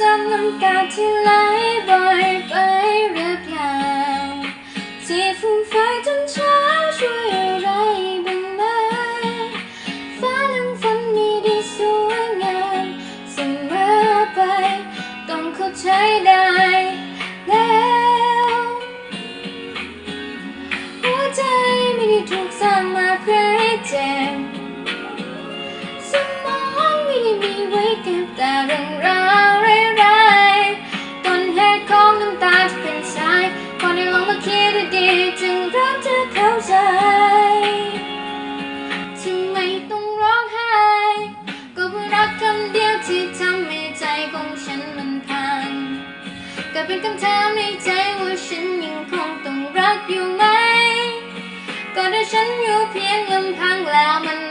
จำน้ำตาที่ไหลบ่อยไปหรือเปล่าที่ฟุ้งไฟจนฉัน แต่เป็นคำถามในใจว่าฉันยังคงต้องรักอยู่ไหมก่อนที่ฉันอยู่เพียงลำพังแล้วมัน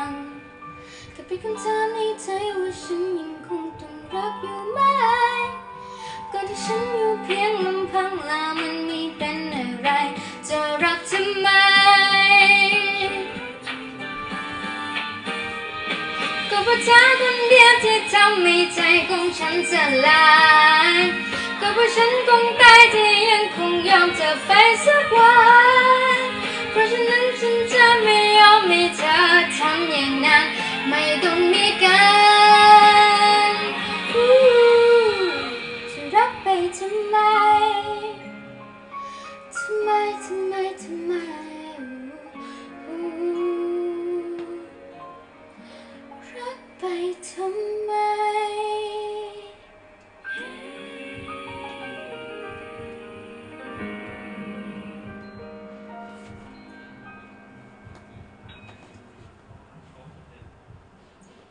างแต่เป็นคำถามในใจว่าฉันยังคงต้องรักอยู่ไหมก่อนที่ฉันอยู่เพียงลำพังลามันมีเป็นอะไร จะรักทำไม ก็เพราะเธอคนเดียวที่ทำให้ใจของฉันสลาย ก็เพราะฉันคงตายที่ยังคงยอมเธอไปสักวัน tonight, tonight, tonight, tonight.